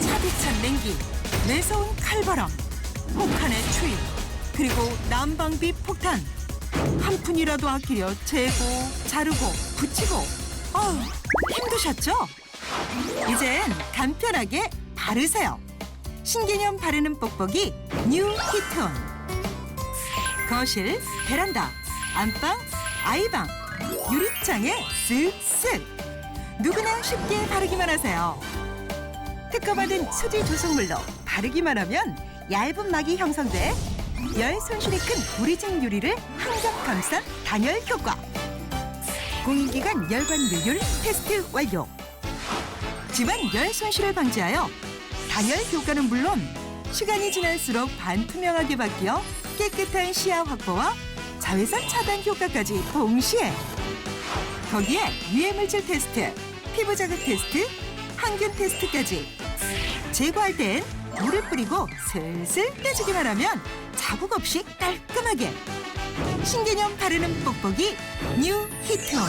차디찬 냉기, 매서운 칼바람, 혹한의 추위, 그리고 난방비 폭탄. 한 푼이라도 아끼려 재고, 자르고, 붙이고. 어우, 힘드셨죠? 이젠 간편하게 바르세요. 신개념 바르는 뽁뽁이 뉴 히트온. 거실, 베란다, 안방, 아이방, 유리창에 쓱쓱. 누구나 쉽게 바르기만 하세요. 특허받은 수지 조성물로 바르기만 하면 얇은 막이 형성돼 열 손실이 큰 우리집 유리를 한겹 감싼 단열 효과. 공기간 열관율 테스트 완료. 집안 열 손실을 방지하여 단열 효과는 물론 시간이 지날수록 반투명하게 바뀌어 깨끗한 시야 확보와 자외선 차단 효과까지 동시에 거기에 유해물질 테스트, 피부 자극 테스트, 항균 테스트까지 제거할 땐 물을 뿌리고 슬슬 빼주기만 하면 자국 없이 깔끔하게. 신개념 바르는 뽁뽁이 뉴 히트온